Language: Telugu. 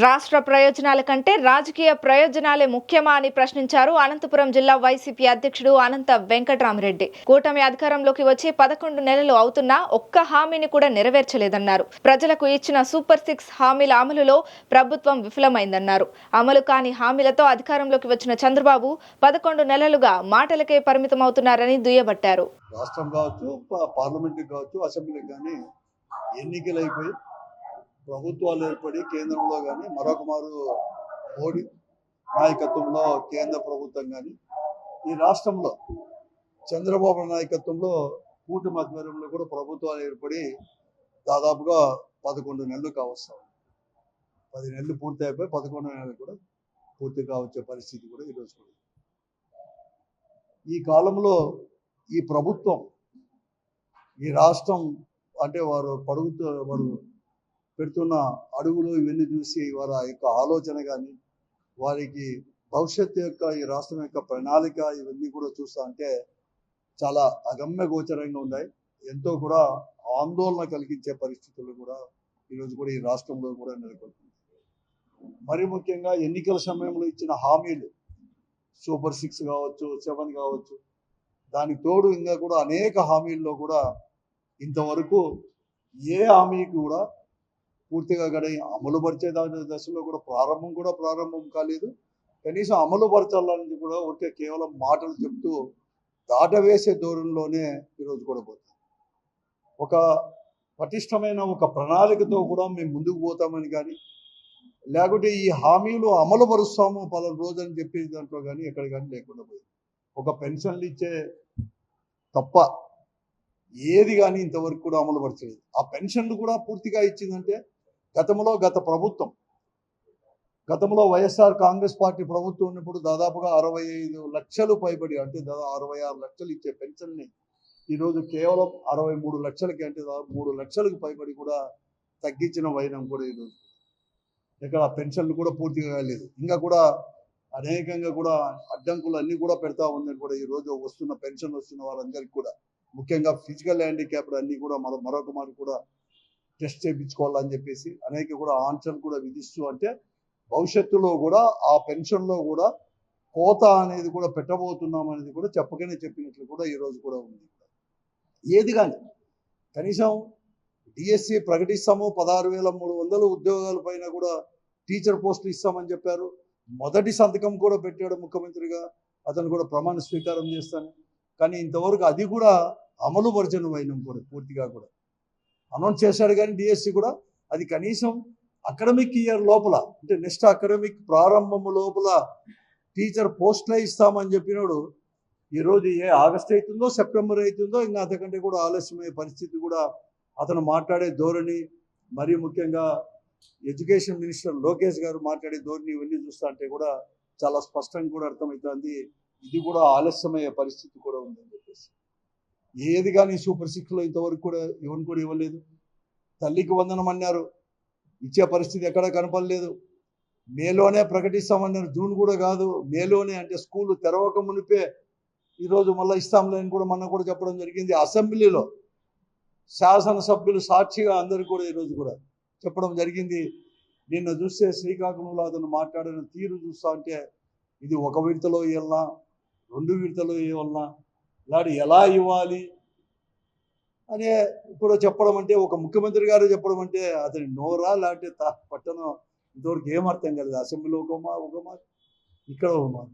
రాష్ట్ర ప్రయోజనాల కంటే రాజకీయ ప్రయోజనాలే ముఖ్యమా అని ప్రశ్నించారు అనంతపురం జిల్లా వైసీపీ అధ్యక్షుడు అనంత వెంకటరామరెడ్డి. కూటమి అధికారంలోకి వచ్చి పదకొండు నెలలు అవుతున్నా ఒక్క హామీని కూడా నెరవేర్చలేదన్నారు. ప్రజలకు ఇచ్చిన సూపర్ సిక్స్ హామీల అమలులో ప్రభుత్వం విఫలమైందన్నారు. అమలు కాని హామీలతో అధికారంలోకి వచ్చిన చంద్రబాబు పదకొండు నెలలుగా మాటలకే పరిమితమవుతున్నారని దుయ్యబట్టారు. రాష్ట్రం కావచ్చు పార్లమెంట్ కావచ్చు అసెంబ్లీ కానీ ఎన్నికలు అయిపోయి ప్రభుత్వాలు ఏర్పడి కేంద్రంలో కానీ మరొక మారు మోడీ నాయకత్వంలో కేంద్ర ప్రభుత్వం కానీ ఈ రాష్ట్రంలో చంద్రబాబు నాయకత్వంలో కూటమి ఆధ్వర్యంలో కూడా ప్రభుత్వాలు ఏర్పడి దాదాపుగా పదకొండు నెలలు కావస్తాం పది నెలలు పూర్తి అయిపోయి పదకొండు నెలలు కూడా పూర్తి కావచ్చే పరిస్థితి కూడా ఈరోజు కూడా ఈ కాలంలో ఈ ప్రభుత్వం ఈ రాష్ట్రం అంటే వారు పడుగుతూ వారు పెడుతున్న అడుగులు ఇవన్నీ చూసి వారి యొక్క ఆలోచన కానీ వారికి భవిష్యత్తు యొక్క ఈ రాష్ట్రం యొక్క ప్రణాళిక ఇవన్నీ కూడా చూస్తా అంటే చాలా అగమ్య గోచరంగా ఉన్నాయి. ఎంతో కూడా ఆందోళన కలిగించే పరిస్థితులు కూడా ఈరోజు కూడా ఈ రాష్ట్రంలో కూడా నెలకొల్పింది మరి ముఖ్యంగా ఎన్నికల సమయంలో ఇచ్చిన హామీలు సూపర్ సిక్స్ కావచ్చు సెవెన్ కావచ్చు దానికి తోడు ఇంకా కూడా అనేక హామీల్లో కూడా ఇంతవరకు ఏ హామీకి కూడా పూర్తిగా కానీ అమలుపరిచే దాని దశలో కూడా ప్రారంభం కూడా ప్రారంభం కాలేదు. కనీసం అమలుపరచాలని కూడా ఒకే కేవలం మాటలు చెప్తూ దాటవేసే దూరంలోనే ఈరోజు కూడా పోతుంది ఒక పటిష్టమైన ఒక ప్రణాళికతో కూడా మేము ముందుకు పోతామని కానీ లేకుంటే ఈ హామీలు అమలు పరుస్తాము పలానా రోజు అని చెప్పే దాంట్లో కానీ ఎక్కడ కానీ లేకుండా పోయింది. ఒక పెన్షన్లు ఇచ్చే తప్ప ఏది కానీ ఇంతవరకు కూడా అమలు పరచలేదు. ఆ పెన్షన్లు కూడా పూర్తిగా ఇచ్చిందంటే గతంలో గత ప్రభుత్వం గతంలో వైఎస్ఆర్ కాంగ్రెస్ పార్టీ ప్రభుత్వం ఉన్నప్పుడు దాదాపుగా అరవై ఐదు లక్షలు పైబడి అంటే దాదాపు అరవై ఆరు లక్షలు ఇచ్చే పెన్షన్ని ఈరోజు కేవలం అరవై మూడు లక్షలకి అంటే దాదాపు మూడు లక్షలకు పైబడి కూడా తగ్గించిన వైనం కూడా ఈరోజు. ఇక్కడ పెన్షన్లు కూడా పూర్తిగా కాలేదు. ఇంకా కూడా అనేకంగా కూడా అడ్డంకులు అన్ని కూడా పెడతా ఉందని కూడా ఈ రోజు వస్తున్న పెన్షన్ వస్తున్న వారందరికీ కూడా ముఖ్యంగా ఫిజికల్ హ్యాండిక్యాప్డ్ అన్ని కూడా మరో మరొక మరి కూడా టెస్ట్ చేయించుకోవాలని చెప్పేసి అనేక కూడా ఆంక్షలు కూడా విధిస్తూ అంటే భవిష్యత్తులో కూడా ఆ పెన్షన్లో కూడా కోత అనేది కూడా పెట్టబోతున్నాం అనేది కూడా చెప్పకనే చెప్పినట్లు కూడా ఈ రోజు కూడా ఉంది. ఏది కానీ కనీసం డిఎస్సి ప్రకటిస్తాము పదహారు వేల మూడు వందల ఉద్యోగాల పైన కూడా టీచర్ పోస్టులు ఇస్తామని చెప్పారు. మొదటి సంతకం కూడా పెట్టాడు ముఖ్యమంత్రిగా. అతను కూడా ప్రమాణ స్వీకారం చేస్తాను. కానీ ఇంతవరకు అది కూడా అమలు పరిచయం అయినాం కూడా పూర్తిగా కూడా. అనౌన్స్ చేశాడు కానీ డిఎస్సి కూడా అది కనీసం అకాడమిక్ ఇయర్ లోపల అంటే నెక్స్ట్ అకాడమిక్ ప్రారంభం లోపల టీచర్ పోస్ట్లే ఇస్తామని చెప్పినాడు. ఈరోజు ఏ ఆగస్ట్ అవుతుందో సెప్టెంబర్ అవుతుందో ఇంకా అంతకంటే కూడా ఆలస్యమయ్యే పరిస్థితి కూడా అతను మాట్లాడే ధోరణి మరీ ముఖ్యంగా ఎడ్యుకేషన్ మినిస్టర్ లోకేష్ గారు మాట్లాడే ధోరణి ఇవన్నీ చూస్తా అంటే కూడా చాలా స్పష్టంగా కూడా అర్థమవుతుంది. ఇది కూడా ఆలస్యమయ్యే పరిస్థితి కూడా ఉందని చెప్పేసి. ఏది కానీ సూపర్ సిక్స్లో ఇంతవరకు కూడా ఎవరిని కూడా ఇవ్వలేదు. తల్లికి వందనం అన్నారు. ఇచ్చే పరిస్థితి ఎక్కడ కనపడలేదు. మేలోనే ప్రకటిస్తామన్నారు జూన్ కూడా కాదు. మేలోనే అంటే స్కూల్ తెరవక మునిపే ఈరోజు మళ్ళీ ఇస్తాంలే అని కూడా మొన్న కూడా చెప్పడం జరిగింది. అసెంబ్లీలో శాసనసభ్యులు సాక్షిగా అందరు కూడా ఈరోజు కూడా చెప్పడం జరిగింది. నిన్న చూస్తే శ్రీకాకుళంలో అతను మాట్లాడిన తీరు చూస్తా అంటే ఇది ఒక విడతలో ఇవ్వాలన్నా రెండు విడతలో ఇవ్వాలన్నా నాడు ఎలా ఇవ్వాలి? అనే ఇప్పుడు చెప్పడం అంటే ఒక ముఖ్యమంత్రి గారు చెప్పడం అంటే అతని నోరా లాంటి పట్టణం ఇంతవరకు ఏం అర్థం కాలేదు. అసెంబ్లీలో ఒక మా ఒక మా ఇక్కడ ఒక మాట